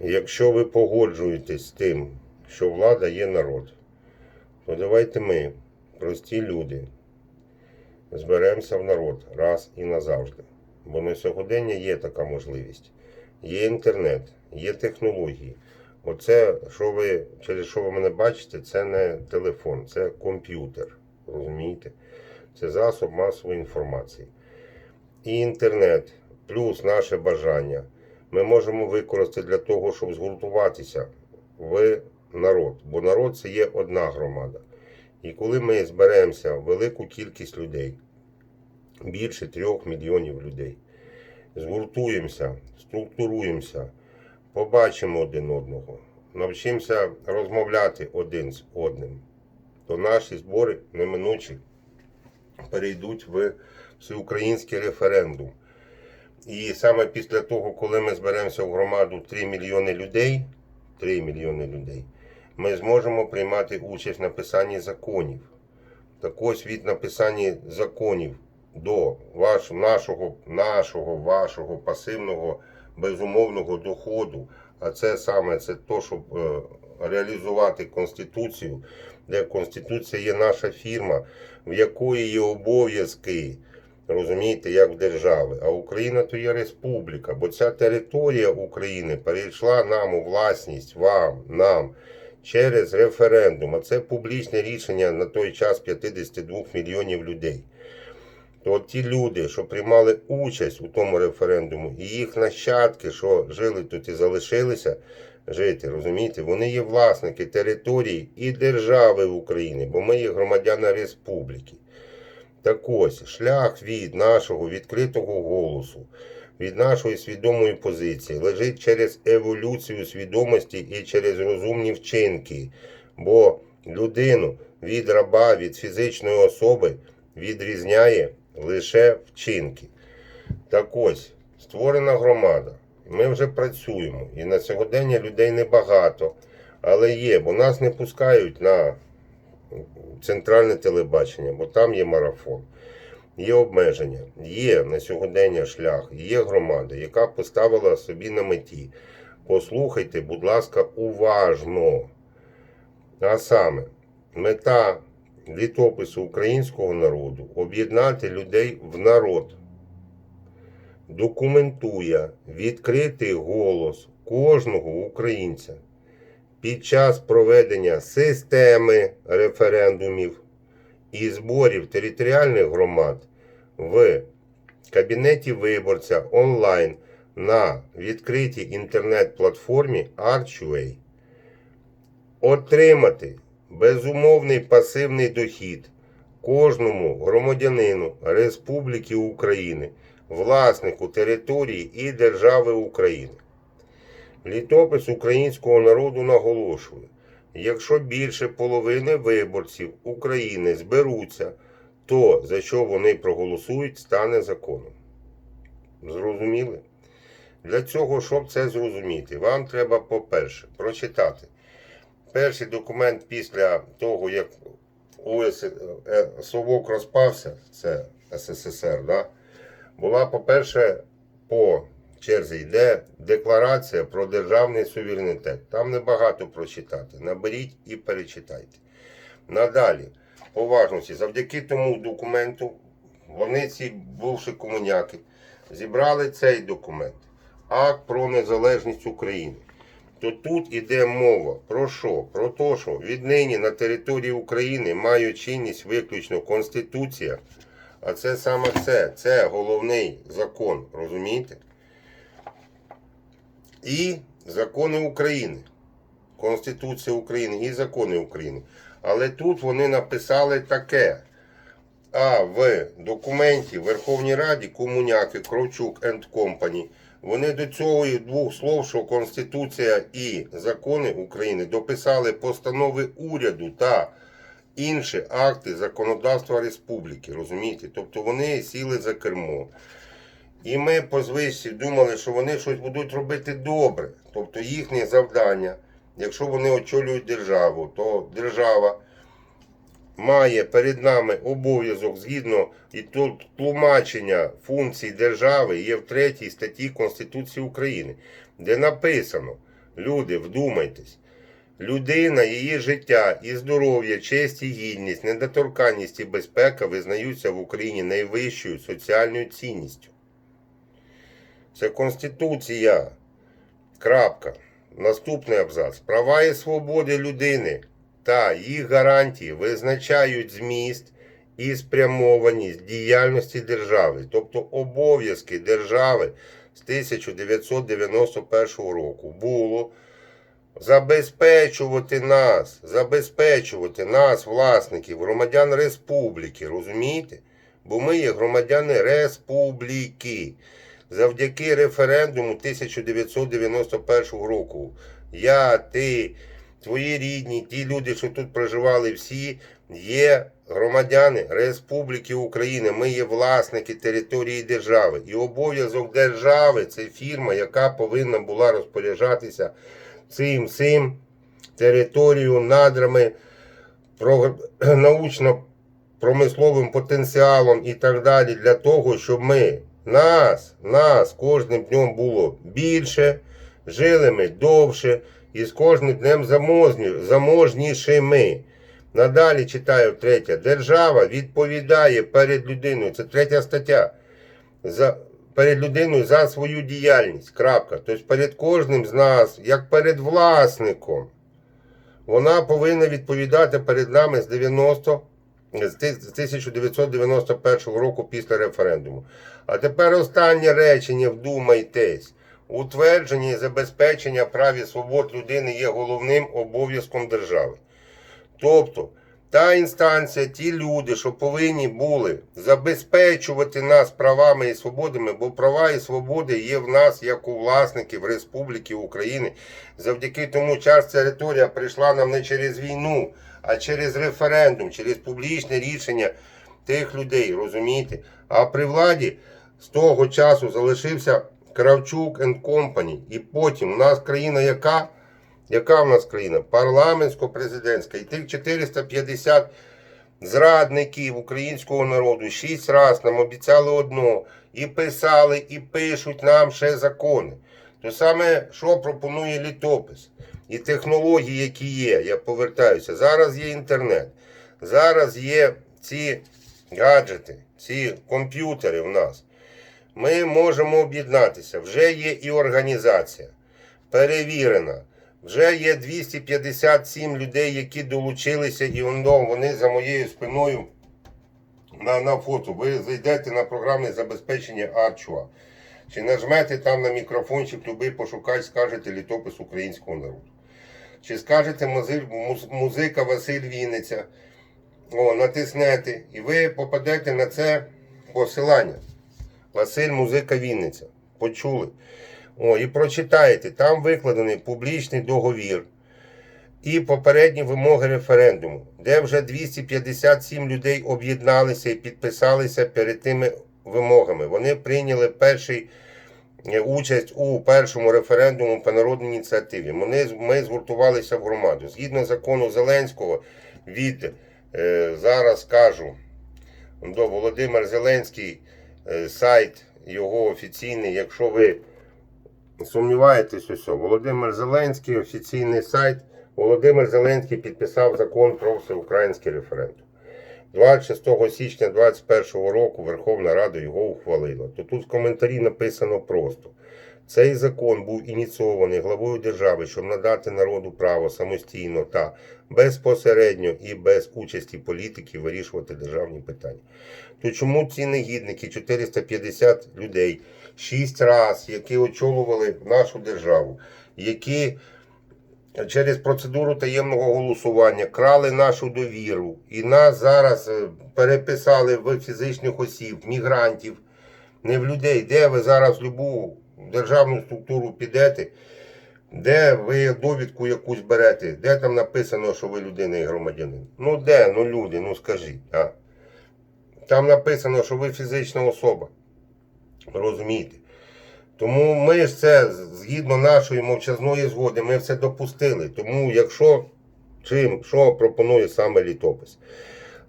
Якщо ви погоджуєтесь з тим, що влада є народ, то давайте ми, прості люди, зберемося в народ раз і назавжди. Бо на сьогодення є така можливість. Є інтернет, є технології. Оце, що ви, через що ви мене бачите, це не телефон, це комп'ютер. Розумієте? Це засоб масової інформації. І інтернет, плюс наше бажання ми можемо використати для того, щоб згуртуватися в народ. Бо народ це є одна громада. І коли ми зберемося велику кількість людей, більше трьох мільйонів людей, згуртуємося, структуруємося, побачимо один одного, навчимося розмовляти один з одним, то наші збори неминучі перейдуть в всеукраїнський референдум. І саме після того, коли ми зберемося в громаду 3 мільйони людей, 3 мільйони людей, ми зможемо приймати участь в написанні законів. Так ось від написання законів до ваш, нашого, нашого, вашого пасивного безумовного доходу, а це саме це то, щоб е, реалізувати Конституцію, де Конституція є наша фірма, в якої є обов'язки розумієте, як держави. А Україна то є республіка, бо ця територія України перейшла нам у власність, вам, нам через референдум. А це публічне рішення на той час 52 мільйонів людей. То ті люди, що приймали участь у тому референдуму, і їх нащадки, що жили тут і залишилися жити, розумієте, вони є власники території і держави України, бо ми є громадяни республіки. Так ось, шлях від нашого відкритого голосу, від нашої свідомої позиції лежить через еволюцію свідомості і через розумні вчинки. Бо людину від раба, від фізичної особи відрізняє лише вчинки. Так ось, створена громада. Ми вже працюємо. І на сьогодення людей небагато, але є, бо нас не пускають на центральне телебачення, бо там є марафон. Є обмеження, є на сьогодення шлях, є громада, яка поставила собі на меті. Послухайте, будь ласка, уважно. А саме, мета літопису українського народу об'єднати людей в народ. Документує відкритий голос кожного українця під час проведення системи референдумів і зборів територіальних громад в кабінеті виборця онлайн на відкритій інтернет-платформі Archway отримати безумовний пасивний дохід кожному громадянину Республіки України, власнику території і держави України. Літопис українського народу наголошує, якщо більше половини виборців України зберуться, то за що вони проголосують, стане законом. Зрозуміли? Для цього, щоб це зрозуміти, вам треба, по-перше, прочитати перший документ після того, як ОС... е, Совок розпався, це СССР, да? була, по-перше, по черзі йде декларація про державний суверенітет. Там небагато прочитати. Наберіть і перечитайте. Надалі, по важності, завдяки тому документу, вони, ці бувші комуняки, зібрали цей документ. Акт про незалежність України. То тут іде мова про що? Про те, що віднині на території України має чинність виключно Конституція, а це саме це, це головний закон, розумієте? І закони України, Конституція України і закони України. Але тут вони написали таке. А в документі Верховній Раді Комуняки, Кровчук and Company, вони до цього і двох слов, що Конституція і закони України дописали постанови уряду та інші акти законодавства республіки. Розумієте? Тобто вони сіли за кермо. І ми по звичці думали, що вони щось будуть робити добре. Тобто їхнє завдання, якщо вони очолюють державу, то держава має перед нами обов'язок згідно і тут тлумачення функцій держави є в третій статті Конституції України, де написано, Люди, вдумайтесь. Людина, її життя і здоров'я, честь і гідність, недоторканність і безпека визнаються в Україні найвищою соціальною цінністю. Це Конституція. Крапка. Наступний абзац. Права і свободи людини та їх гарантії визначають зміст і спрямованість діяльності держави, тобто обов'язки держави з 1991 року було забезпечувати нас, забезпечувати нас, власників, громадян республіки, розумієте? Бо ми є громадяни республіки. Завдяки референдуму 1991 року. Я, ти, твої рідні, ті люди, що тут проживали всі, є громадяни Республіки України. Ми є власники території держави. І обов'язок держави це фірма, яка повинна була розпоряджатися цим цим територією, надрами, про- научно-промисловим потенціалом і так далі, для того, щоб ми нас, нас кожним днем було більше, жили ми довше і з кожним днем заможні, заможнішими. Надалі читаю третя. Держава відповідає перед людиною. Це третя стаття. За, перед людиною за свою діяльність. Крапка. Тобто перед кожним з нас, як перед власником, вона повинна відповідати перед нами з 90 з 1991 року після референдуму. А тепер останнє речення, вдумайтесь. Утвердження і забезпечення прав і свобод людини є головним обов'язком держави. Тобто, та інстанція, ті люди, що повинні були забезпечувати нас правами і свободами, бо права і свободи є в нас як у власників Республіки України. Завдяки тому час територія прийшла нам не через війну, а через референдум, через публічне рішення тих людей, розумієте? А при владі з того часу залишився Кравчук and Company. І потім у нас країна яка? Яка в нас країна? Парламентсько-президентська. І тих 450 зрадників українського народу шість раз нам обіцяли одно. І писали, і пишуть нам ще закони. То саме, що пропонує літопис? І технології, які є, я повертаюся. Зараз є інтернет. Зараз є ці гаджети, ці комп'ютери в нас. Ми можемо об'єднатися. Вже є і організація перевірена. Вже є 257 людей, які долучилися, і воно вони за моєю спиною на, на фото. Ви зайдете на програмне забезпечення Арчуа. Чи нажмете там на мікрофончик, любий пошукай, скажете літопис українського народу. Чи скажете музика Василь Вінниця, о, натиснете, і ви попадете на це посилання. Василь Музика Вінниця. Почули? О, і прочитаєте, там викладений публічний договір і попередні вимоги референдуму, де вже 257 людей об'єдналися і підписалися перед тими вимогами. Вони прийняли перший е, участь у першому референдуму по народній ініціативі. Вони, ми згуртувалися в громаду. Згідно закону Зеленського, від е, зараз кажу до Володимир Зеленський, е, сайт його офіційний, якщо ви сумніваєтесь, ось Володимир Зеленський, офіційний сайт. Володимир Зеленський підписав закон про всеукраїнський референдум. 26 січня 2021 року Верховна Рада його ухвалила. То тут в коментарі написано просто: цей закон був ініційований главою держави, щоб надати народу право самостійно та безпосередньо і без участі політиків вирішувати державні питання. То чому ці негідники, 450 людей, 6 раз, які очолювали нашу державу, які через процедуру таємного голосування крали нашу довіру і нас зараз е, переписали в фізичних осіб, мігрантів, не в людей. Де ви зараз любу державну структуру підете, де ви довідку якусь берете, де там написано, що ви людина і громадянин? Ну де? Ну люди, ну скажіть. А? Там написано, що ви фізична особа. Розумієте? Тому ми ж це згідно нашої мовчазної згоди, ми все допустили. Тому, якщо чим, що пропонує саме літопис,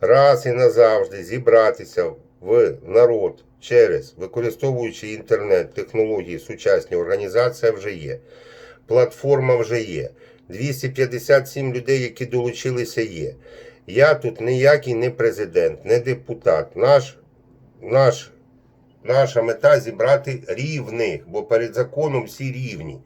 раз і назавжди зібратися в народ через використовуючи інтернет, технології, сучасні організація вже є. платформа вже є. 257 людей, які долучилися, є. Я тут ніякий не президент, не депутат. Наш, наш, наша мета зібрати рівних, бо перед законом всі рівні.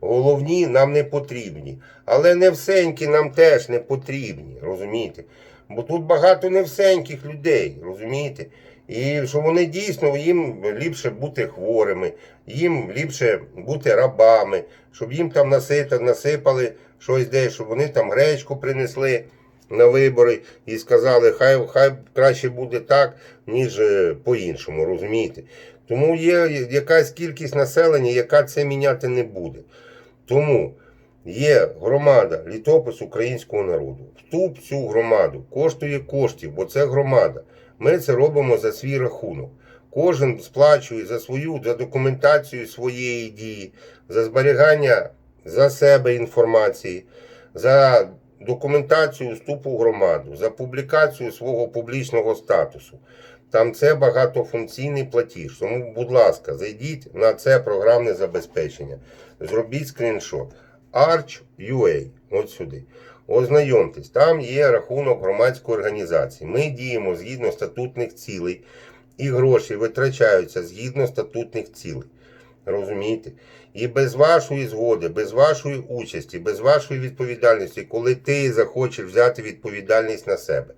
Головні нам не потрібні. Але невсенькі нам теж не потрібні, розумієте? Бо тут багато невсеньких людей, розумієте? І що вони дійсно їм ліпше бути хворими, їм ліпше бути рабами, щоб їм там насипали щось десь, щоб вони там гречку принесли на вибори і сказали, хай, хай краще буде так, ніж е, по-іншому, розумієте? Тому є якась кількість населення, яка це міняти не буде. Тому є громада літопис українського народу. Вступ в цю громаду коштує коштів, бо це громада. Ми це робимо за свій рахунок. Кожен сплачує за свою за документацію своєї дії, за зберігання за себе інформації, за документацію вступу в громаду, за публікацію свого публічного статусу. Там це багатофункційний платіж. Тому, будь ласка, зайдіть на це програмне забезпечення. Зробіть скріншот. Arch.ua, от сюди. Ознайомтесь, там є рахунок громадської організації. Ми діємо згідно статутних цілей, і гроші витрачаються згідно статутних цілей. Розумієте? І без вашої згоди, без вашої участі, без вашої відповідальності, коли ти захочеш взяти відповідальність на себе,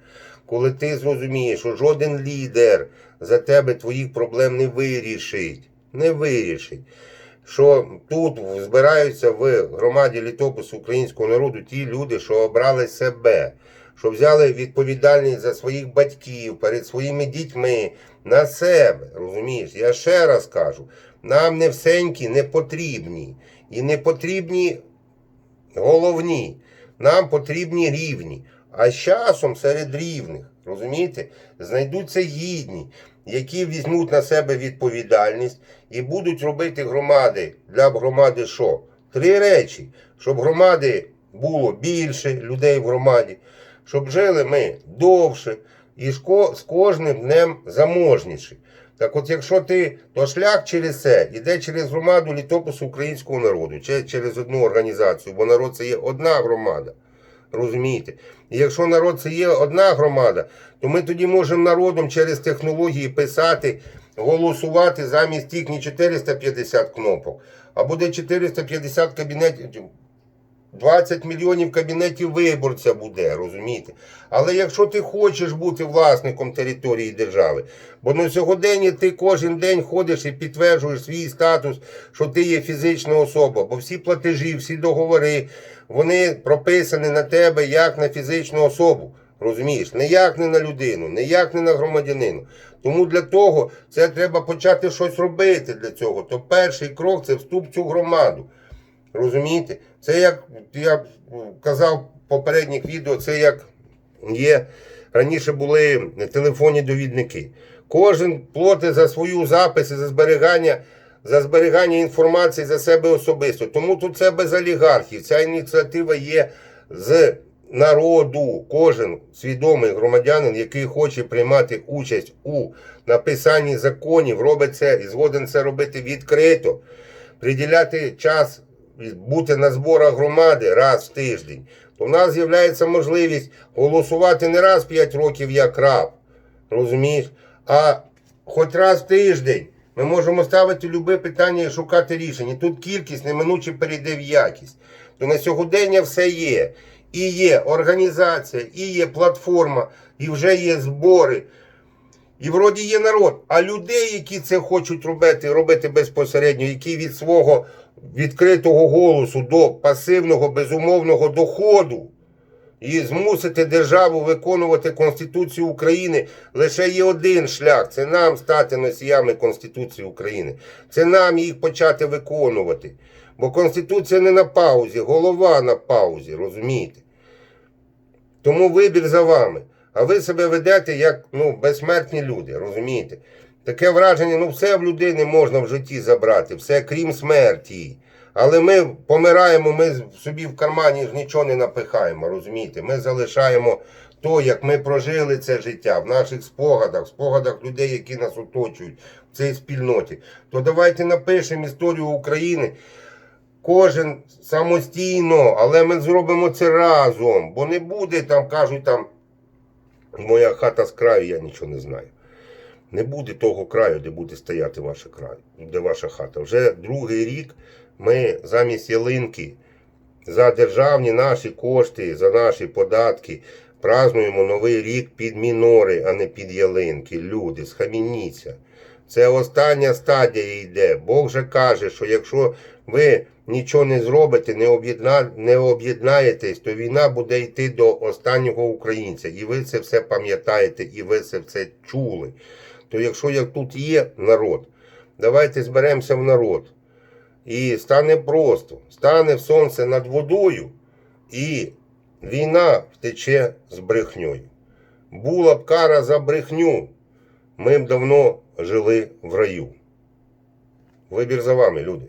коли ти зрозумієш, що жоден лідер за тебе твоїх проблем не вирішить, не вирішить. Що тут збираються в громаді літопису українського народу ті люди, що обрали себе, що взяли відповідальність за своїх батьків перед своїми дітьми на себе. Розумієш? Я ще раз кажу: нам не всенькі не потрібні. І не потрібні головні. Нам потрібні рівні. А з часом серед рівних, розумієте, знайдуться гідні, які візьмуть на себе відповідальність і будуть робити громади для громади що? Три речі, щоб громади було більше людей в громаді, щоб жили ми довше і з кожним днем заможніші. Так от, якщо ти, то шлях через це іде через громаду літопису українського народу, чи через одну організацію, бо народ це є одна громада. Розумієте? І якщо народ це є одна громада, то ми тоді можемо народом через технології писати, голосувати замість тих не 450 кнопок, а буде 450 кабінетів. 20 мільйонів кабінетів виборця буде, розумієте? Але якщо ти хочеш бути власником території держави, бо на сьогодні ти кожен день ходиш і підтверджуєш свій статус, що ти є фізична особа, бо всі платежі, всі договори, вони прописані на тебе як на фізичну особу. Розумієш, ніяк не на людину, ніяк не на громадянину. Тому для того це треба почати щось робити для цього. То перший крок це вступ в цю громаду. Розумієте? Це як я казав в попередніх відео, це як є раніше були телефонні довідники. Кожен платить за свою записи, за зберігання, за зберігання інформації за себе особисто. Тому тут це без олігархів. Ця ініціатива є з народу. Кожен свідомий громадянин, який хоче приймати участь у написанні законів, робить це і згоден це робити відкрито, приділяти час бути на зборах громади раз в тиждень, то в нас з'являється можливість голосувати не раз в 5 років як раб, розумієш, а хоч раз в тиждень. Ми можемо ставити любе питання і шукати рішення. Тут кількість неминуче перейде в якість. То на сьогодення все є. І є організація, і є платформа, і вже є збори. І вроді є народ. А людей, які це хочуть робити, робити безпосередньо, які від свого відкритого голосу до пасивного безумовного доходу і змусити державу виконувати Конституцію України, лише є один шлях це нам стати носіями Конституції України. Це нам їх почати виконувати. Бо Конституція не на паузі, голова на паузі, розумієте? Тому вибір за вами. А ви себе ведете як ну, безсмертні люди, розумієте? Таке враження, ну все в людини можна в житті забрати, все крім смерті. Але ми помираємо, ми собі в кармані ж нічого не напихаємо, розумієте? Ми залишаємо то, як ми прожили це життя в наших спогадах, в спогадах людей, які нас оточують в цій спільноті. То давайте напишемо історію України кожен самостійно, але ми зробимо це разом. Бо не буде там, кажуть, там моя хата з краю, я нічого не знаю. Не буде того краю, де буде стояти ваша край, де ваша хата. Вже другий рік ми замість ялинки за державні наші кошти, за наші податки празднуємо новий рік під мінори, а не під ялинки. Люди, схамініться. Це остання стадія йде. Бог же каже, що якщо ви нічого не зробите, не, об'єдна... не об'єднаєтесь, то війна буде йти до останнього українця. І ви це все пам'ятаєте, і ви це все чули. То якщо як тут є народ, давайте зберемося в народ. І стане просто, стане сонце над водою, і війна втече з брехньою. Була б кара за брехню, ми б давно жили в раю. Вибір за вами, люди.